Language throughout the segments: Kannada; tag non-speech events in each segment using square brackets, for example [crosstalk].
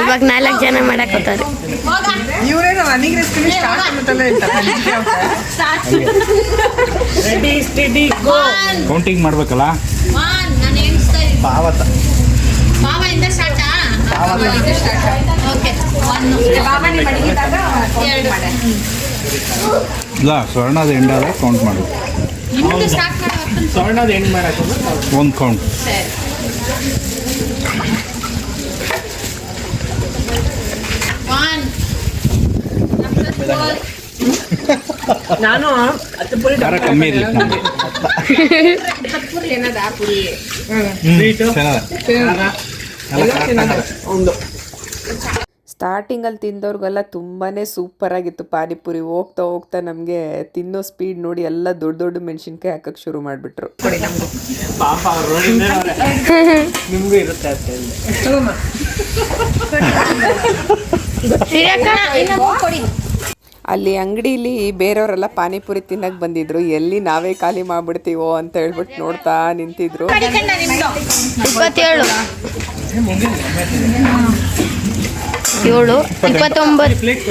ಇವಾಗ ನಾಲ್ಕು ಜನ ಮಾಡಕ್ ಹೋಗ್ತಾರೆ. ರನ್ನಿಂಗ್ ಸ್ಟಾರ್ಟ್ ಮಾಡ್ತಲೇ ಇರ್ತಾರೆ. ರೆಡಿ ಸ್ಟಡಿ ಗೋ ಕೌಂಟಿಂಗ್ ಮಾಡ್ಬೇಕಲ್ಲ? ನಾನು ಎಣಿಸ್ತಾ ಇದ್ದೀನಿ? ಪಾವತ ಇಂದ ಸ್ಟಾರ್ಟ್ ಓಕೆ ಎರಡು. ಇಲ್ಲ ಸ್ವರ್ಣದ ಎಂಡಾದ ಕೌಂಟ್ ಮಾಡು. ಸ್ಟಾರ್ಟ್ ಸ್ವರ್ಣದ ಎಂಡ್ ಮಾಡಕ್ಕೆ ಒಂದು ಕೌಂಟ್ ಸರಿ. ನಾನು ಹತ್ತು ಪುರಿ ಖಾರ ಕಮ್ಮಿ ಇರಲಿ ನಮಗೆ. ಪುರಿ ಏನದ ಪುರಿ? ಚೆನ್ನಾಗಿದೆ ಒಂದು. ಸ್ಟಾರ್ಟಿಂಗಲ್ಲಿ ತಿಂದವ್ರಿಗೆಲ್ಲ ತುಂಬಾ ಸೂಪರಾಗಿತ್ತು ಪಾನಿಪುರಿ. ಹೋಗ್ತಾ ಹೋಗ್ತಾ ನಮಗೆ ತಿನ್ನೋ ಸ್ಪೀಡ್ ನೋಡಿ ಎಲ್ಲ ದೊಡ್ಡ ದೊಡ್ಡ ಮೆಣಸಿನ್ಕಾಯಿ ಹಾಕಕ್ಕೆ ಶುರು ಮಾಡಿಬಿಟ್ರು. [laughs] ನಿಮಗೂ. ಇರುತ್ತೆ ಅಲ್ಲಿ ಅಂಗಡಿಲಿ ಬೇರೆಯವರೆಲ್ಲ ಪಾನಿಪುರಿ ತಿನ್ನಕ್ ಬಂದಿದ್ರು. ಎಲ್ಲಿ ನಾವೇ ಖಾಲಿ ಮಾಡ್ಬಿಡ್ತೀವೋ ಅಂತ ಹೇಳ್ಬಿಟ್ಟು ನೋಡ್ತಾ ನಿಂತಿದ್ರು. ಇಪ್ಪತ್ತೇಳು. ಏಳು ಇಪ್ಪತ್ತೊಂಬತ್ತು. ಪ್ಲೇಟ್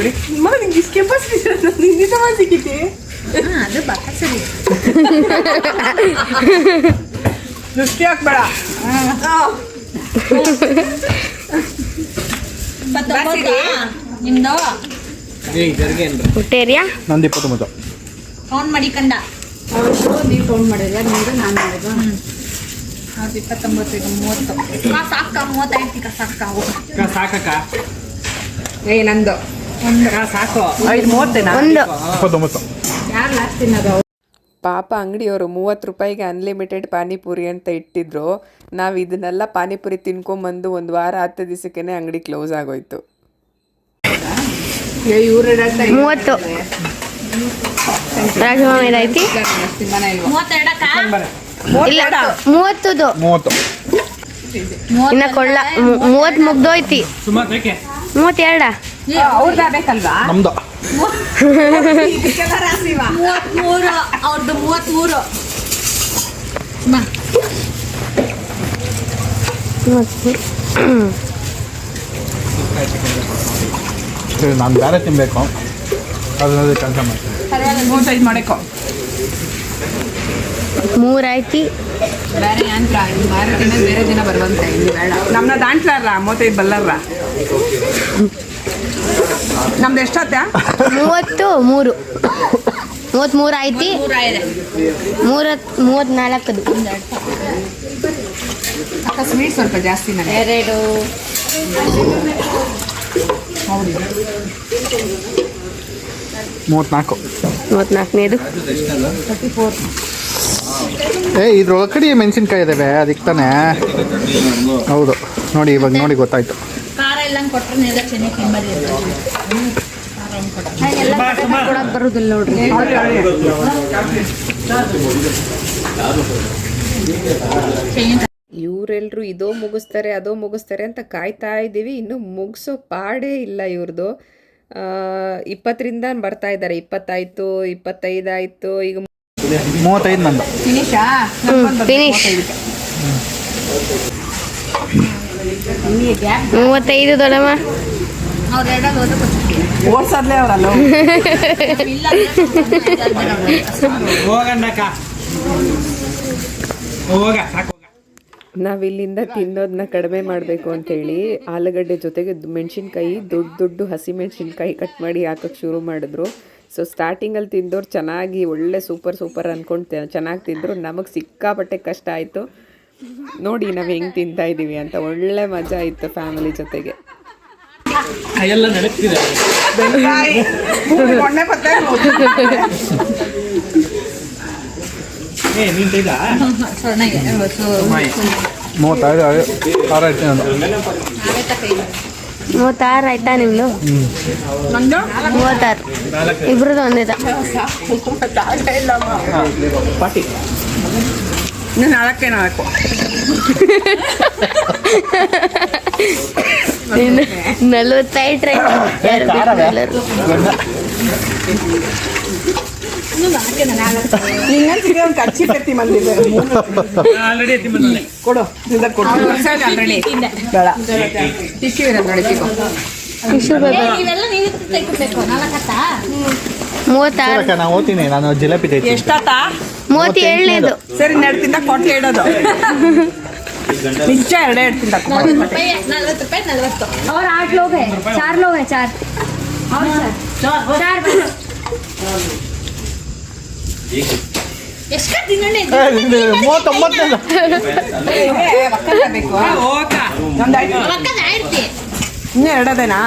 ನಿಮ್ದು? ಏನ್ರಿ? ಹುಟ್ಟೇರಿಯಾ ನಂದು ಇಪ್ಪತ್ತೊಂಬತ್ತು ಕೌಂಟ್ ಮಾಡಿಕಂಡ ನೀವು ಫೋನ್ ಮಾಡಿದ್ರೆ ನಿಮ್ದು ನಾನು ಮಾಡಿದ್ದು? ಹೌದು ಇಪ್ಪತ್ತೊಂಬತ್ತು ಈಗ ಮೂವತ್ತು. ಕಾ ಸಾಕ ಮೂವತ್ತೈದು ಕಾ ಸಾಕ ಸಾಕಕ್ಕ? ಏ ನಂದು. ಅಕ್ಕ, ಸಾಕು. ಐದು ಮೂವತ್ತೇನಾ? ಒಂದು. ಇಪ್ಪತ್ತೊಂಬತ್ತು ಯಾರು ಲಾಸ್ಟ್ ತಿನ್ನೋದು? ಪಾಪ ಅಂಗಡಿಯವರು ಮೂವತ್ತು ರೂಪಾಯಿಗೆ ಅನ್ಲಿಮಿಟೆಡ್ ಪಾನಿಪುರಿ ಅಂತ ಇಟ್ಟಿದ್ರು. ನಾವು ಇದನ್ನೆಲ್ಲ ಪಾನಿಪುರಿ ತಿನ್ಕೊಂಬಂದು ಒಂದು ವಾರ ಹತ್ತು ದಿವಸಕ್ಕೇನೆ ಅಂಗಡಿ ಕ್ಲೋಸ್ ಆಗೋಯ್ತು. ಮೂವತ್ತು ರಾಜಮಾಮ ಇದೈತಿ ಮನೆ ಇಲ್ವಾ ಮೂವತ್ತೆರಡಕ್ಕ ಇಲ್ಲ ಮೂವತ್ತದು. ಮೂವತ್ತು. ಇನ್ನ ಕೊಳ್ಳ ಮು- ಮೂವತ್ತು ಮುಗ್ದೋಯ್ತಿ. ಮೂವತ್ತೆರಡ? ಮೂವತ್ಮೂರು. ಅವ್ರದ್ದು ಮೂವತ್ಮೂರು ಸರಿ ನಾನು ಬೇರೆ ತಿನ್ಬೇಕು. ಅದನ್ನೇ ಕೆಲಸ ಮಾಡ್ತೀನಿ. ಮೂವತ್ತೈದು ಮಾಡಕ್ಕೋ ಮೂರೈತಿ ಬೇರೆ ಯಂತ್ರ ಮಾರೋ ದಿನ ಬೇರೆ ದಿನ ಬರುವಂತೆ ಇಲ್ಲಿ ಬೇಡ. ನಮ್ಮನ್ನ ದಾಂಟ್ಲಾರ ಮೂವತ್ತೈದು ಬಲ್ಲರ್ರ. ನಮ್ದು ಎಷ್ಟತ್ತ? ಮೂವತ್ತು ಮೂರು. ಮೂವತ್ತ್ಮೂರು ಐತಿ ಮೂರ ಮೂವತ್ತ್ನಾಲ್ಕದು ಅಕ್ಕ ಸ್ವೀಟ್ ಸ್ವಲ್ಪ ಜಾಸ್ತಿ ನನಗೆ. ಎರಡು. ಮೂವತ್ತ್ನಾಲ್ಕು ಮೂವತ್ತ್ನಾಲ್ಕನೇದು ಏ ಇದ್ರೊಳಗಡೆ ಮೆಣಸಿನ್ಕಾಯಿ ಇದಾವೆ ಅದಕ್ಕೆ ತಾನೇ. ಹೌದು ನೋಡಿ ಇವಾಗ ನೋಡಿ ಗೊತ್ತಾಯ್ತು. ಎಲ್ಲ ಕೊಟ್ರೆ ಎಲ್ಲ ಚೆನ್ನಾಗಿ ಕೆಂಬರಿ ಕೊಡಕ್ ಬರುದಿಲ್ಲ ನೋಡ್ರಿ. ಇವರೆಲ್ಲರೂ ಇದೋ ಮುಗಿಸ್ತಾರೆ ಅದೋ ಮುಗಿಸ್ತಾರೆ ಅಂತ ಕಾಯ್ತಾ ಇದ್ದೀವಿ. ಇನ್ನು ಮುಗಿಸೋ ಪಾಡೇ ಇಲ್ಲ ಇವ್ರದ್ದು ಇಪ್ಪತ್ತರಿಂದ ಬರ್ತಾ ಇದ್ದಾರೆ. ಇಪ್ಪತ್ತಾಯ್ತು ಇಪ್ಪತ್ತೈದಾಯ್ತು ಈಗ ಮೂವತ್ತೈದು ನಂದು. ಫಿನಿಶ್ ಮೂವತ್ತೈದು ದೊಡಮ್ಮ ಓಡ್ಸದ್ಲೇ ಅವರಲ್ಲ ಹೋಗಣ್ಣಕ್ಕ. ಹೋಗ ನಾವಿಲ್ಲಿಂದ ತಿನ್ನೋದನ್ನ ಕಡಿಮೆ ಮಾಡಬೇಕು ಅಂತೇಳಿ ಆಲೂಗಡ್ಡೆ ಜೊತೆಗೆ ಮೆಣಸಿನ್ಕಾಯಿ ದೊಡ್ಡ ದೊಡ್ಡ ಹಸಿ ಮೆಣಸಿನ್ಕಾಯಿ ಕಟ್ ಮಾಡಿ ಹಾಕೋಕ್ಕೆ ಶುರು ಮಾಡಿದ್ರು. ಸೊ ಸ್ಟಾರ್ಟಿಂಗಲ್ಲಿ ತಿಂದವ್ರು ಚೆನ್ನಾಗಿ ಒಳ್ಳೆ ಸೂಪರ್ ಸೂಪರ್ ಅಂದ್ಕೊಂಡು ಚೆನ್ನಾಗಿ ತಿಂದರು. ನಮಗೆ ಸಿಕ್ಕಾಪಟ್ಟೆ ಕಷ್ಟ ಆಯಿತು. ನೋಡಿ ನಾವು ಹೆಂಗ್ ತಿಂತಾ ಇದ್ದೀವಿ ಅಂತ ಒಳ್ಳೆ ಮಜಾ ಇತ್ತು ಫ್ಯಾಮಿಲಿ ಜೊತೆಗೆ. ನಂದು. ಮೂವತ್ತಾರು ಆಯ್ತಾ ನಿಮ್ದು? ಮೂವತ್ತಾರು. ಇಬ್ರದ್ದು ಒಂದೇ ಪಾಟಿ. ಇನ್ನು ನಾಲ್ಕೇ ನಾಲ್ಕು ನಲ್ವತ್ತೈದು ಕಚ್ಚಿ ಕತ್ತಿ ಬಂದಿದೆ ಕೊಡು ಆಲ್ರೆಡಿ ಬೇಡ ಟಿಶ್ಯೂ ಇರೋದು ನೋಡಿ ತಿಗೋ ಟಿಶ್ಯೂ ಮೂವತ್ತಾರು ನಾನು ಓದ್ತೀನಿ ನಾನು ಜಿಲೇಬಿ ಎಷ್ಟಾತ ಮೂವತ್ತೇಳನೇದು ಸರಿ ನೆಡ್ತಿಂದ ಕೊಟ್ಲೆ ಇಡೋದು ನಿಜ ಎರಡೇ ಇಡ್ತಿಂದ ನಲ್ವತ್ತು ರೂಪಾಯಿ ನಲ್ವತ್ತು ರೂಪಾಯಿ ನಲ್ವತ್ತು और आठ लोग हैं चार लोग हैं चार और सर चार ಎಷ್ಟು ತಿನ್ನಣೆ ಮೂವತ್ತೊಂಬತ್ತು ಇನ್ನೂ ಎರಡದೇನಾ?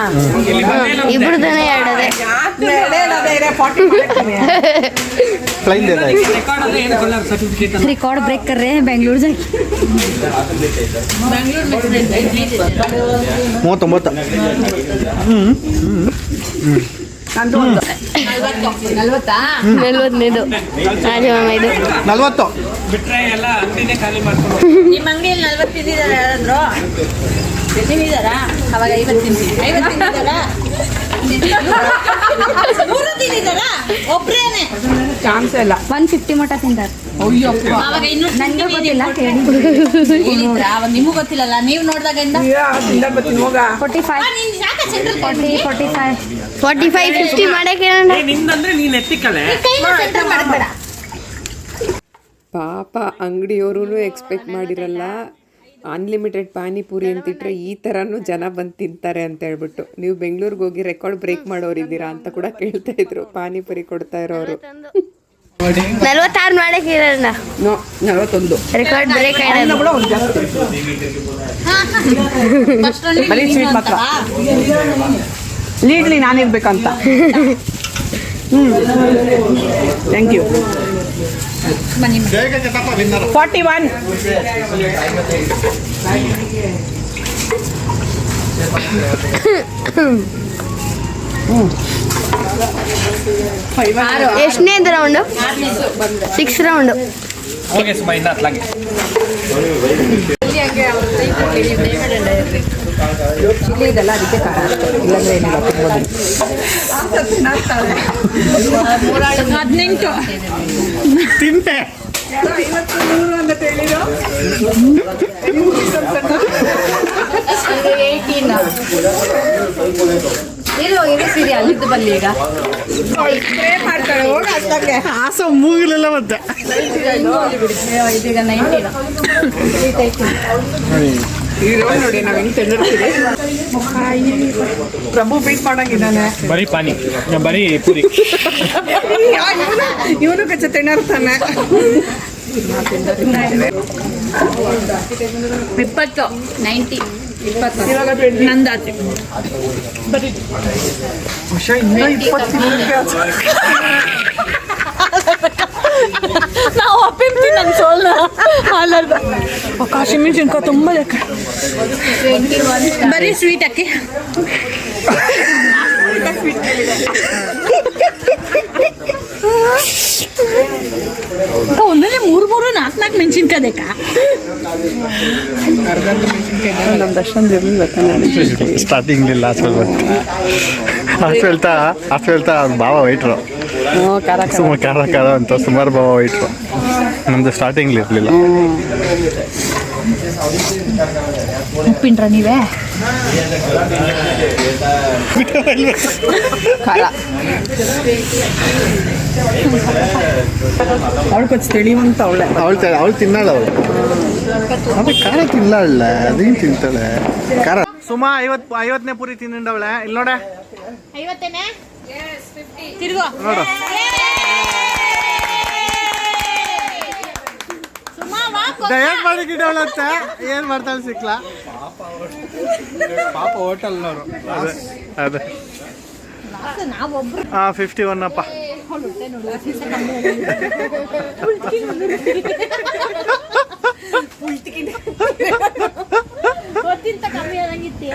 ಇಬ್ರದನೇ ಎರಡದೆ. ರೆಕಾರ್ಡ್ ಬ್ರೇಕರ್ ರೇ ಬೆಂಗಳೂರು ಜಾಕಿ ಮೂವತ್ತೊಂಬತ್ತು. ಹ್ಞೂ ನಂದು ಒಂದು. ನಲ್ವತ್ತು ನಲ್ವತ್ತಾ ನಲ್ವತ್ತನೇದು ರಾಜಮಾಮ ಇದು. ನಲ್ವತ್ತು. ಬಿಟ್ರೆ ಎಲ್ಲ ಅಂಗಡಿನೇ ಖಾಲಿ ಮಾಡ್ಕೊಂಡು ನಿಮ್ಮ ಅಂಗಡಿಯಲ್ಲಿ ನಲ್ವತ್ತು ತಿಂದಿದ್ದಾರೆ ಯಾರಾದ್ರು? ತಿಂದಿದ್ದಾರಾ ಅವಾಗ ಐವತ್ತು ಐವತ್ತು ತಿಂದಿದ್ದಾರಾ ಚಾನ್ಸ್ ಇಲ್ಲ. ಒನ್ ಫಿಫ್ಟಿ ಮಟ ಗೊತ್ತಿಲ್ಲ ನೀವು ನೋಡಿದಾಗ ಫೋರ್ಟಿ ಫೈವ್ ಫಿಫ್ಟಿ ಮಾಡಕ್ಕೆ ಪಾಪ ಅಂಗಡಿಯವರು ಎಕ್ಸ್ಪೆಕ್ಟ್ ಮಾಡಿರಲ್ಲ. ಅನ್ಲಿಮಿಟೆಡ್ ಪಾನಿಪುರಿ ಅಂತಿಟ್ರೆ ಈ ಥರನೂ ಜನ ಬಂದು ತಿಂತಾರೆ ಅಂತ ಹೇಳ್ಬಿಟ್ಟು. ನೀವು ಬೆಂಗಳೂರಿಗೆ ಹೋಗಿ ರೆಕಾರ್ಡ್ ಬ್ರೇಕ್ ಮಾಡೋರಿದ್ದೀರಾ ಅಂತ ಕೂಡ ಕೇಳ್ತಾ ಇದ್ರು. ಪಾನಿಪುರಿ ಕೊಡ್ತಾ ಇರೋರು. ನಲ್ವತ್ತಾರು ನೋ ನಲವತ್ತೊಂದು. ರೆಕಾರ್ಡ್ ಬ್ರೇಕ್ ಲೀಡ್ಲಿ ನಾನಿರ್ಬೇಕಂತ. ಹ್ಞೂ ಥ್ಯಾಂಕ್ ಯು ಫಾರ್ಟಿ ಒನ್ ಎಷ್ಟನೇದು ರೌಂಡು ಸಿಕ್ಸ್ ರೌಂಡು ಹೋಗಿ ಚಿಲ್ಲಿ ಇದೆಲ್ಲ ಅದಕ್ಕೆ ಖಾರ. ಇಲ್ಲಾಂದ್ರೆ ಏನಿಲ್ಲ ತಿನ್ಬೋದು. ಹದಿನೆಂಟು. ತಿಂತೆ. ಇರು ಇರು ಸಿರಿ ಬನ್ನಿ ಈಗ. ಮಾಡ್ತಾಳೆ ಹೋಗಿ ಅಷ್ಟಾಗೆ ಆಸ ಮೂಗಿಲೆಲ್ಲ ಮತ್ತೆ. ಇದೀಗ ಈ ರೋಡ್ ನೋಡಿ ನಾವು ಹೆಂಗ್ ತಿಂದಿರ್ತೀವಿ ಪ್ರಭು ಬೀಟ್ ಮಾಡಂಗಿದ್ದಾನೆ. ಬರೀ ಪಾನಿ. ಬರೀ ಪೂರಿ. ಇವನು ಕಚ್ಚ ತಿನ್ನರ್ತಾನೆ. ಇಪ್ಪತ್ತು ನೈಂಟಿ. ನಂದಾತಿ. ಇನ್ನೂ ಇಪ್ಪತ್ತು ನಾವು ಒಪ್ಪಿರ್ತೀವಿ ನನ್ನ ಸೋಲ್ನ. ಹಾಲಲ್ದ ಕಾಶಿ ಮೆಣಸಿನ್ಕಾಯಿ ತುಂಬ ಲೆಕ್ಕ ಬರೀ ಸ್ವೀಟ್ ಅಕ್ಕಿ. ಒಂದನೇ ಮೂರು ಮೂರು ನಾಲ್ಕು ನಾಲ್ಕು ಮೆಣಸಿನ್ಕಾಯಿ ಬೇಕಾ? ನಮ್ದು ಅಷ್ಟೊಂದು ಇರಲಿಲ್ಲ ಸ್ಟಾರ್ಟಿಂಗ್ ಅಷ್ಟು ಹೇಳ್ತಾ ಅಷ್ಟು ಹೇಳ್ತಾ ಅವ್ರ ಭಾವ ವೈಟ್ರು. ಖಾರ ಸುಮಾರು ಖಾರ ಖಾರ ಅಂತ ಸುಮಾರು ಭಾವ ವೈಟ್ರು ನಮ್ದು ಸ್ಟಾರ್ಟಿಂಗ್ ಇರಲಿಲ್ಲ. ಉಪ್ಪಿನ್ರ ನೀವೇ? ಖಾರ. ಅವಳು ಕೊಚ್ಚ ತಿಳಿವಂತ ಅವಳೆ. ಅವಳು ಅವಳು ತಿನ್ನಾಳ ಅವಳು. ಅದೇ ಖಾರ ತಿನ್ನಲ್ಲ ಅದೇನು ತಿಂತಾಳೆ? ಖಾರ. ಸುಮಾ ಐವತ್ತು ಐವತ್ತನೇ ಪುರಿ ತಿಂದವಳೆ ಇಲ್ಲಿ ನೋಡೆ ಐವತ್ತೇನೆ? ತಿರುಗು. ನೋಡು. ಡಯಟ್ ಮಾಡಿ ಗಿಡವಳಂತ ಏನ್ ಮಾಡ್ತಾಳೆ ಸಿಕ್ಲಾ? ಪಾಪ ಹೋಟೆಲ್ನವರು. ಅದೇ ಹಾ ಹಾಂ ಫಿಫ್ಟಿ ಒನ್ ಅಪ್ಪ. ಗೊತ್ತಿಂತ ಕಮ್ಮಿ ಆದಂಗಿತ್ತೆ.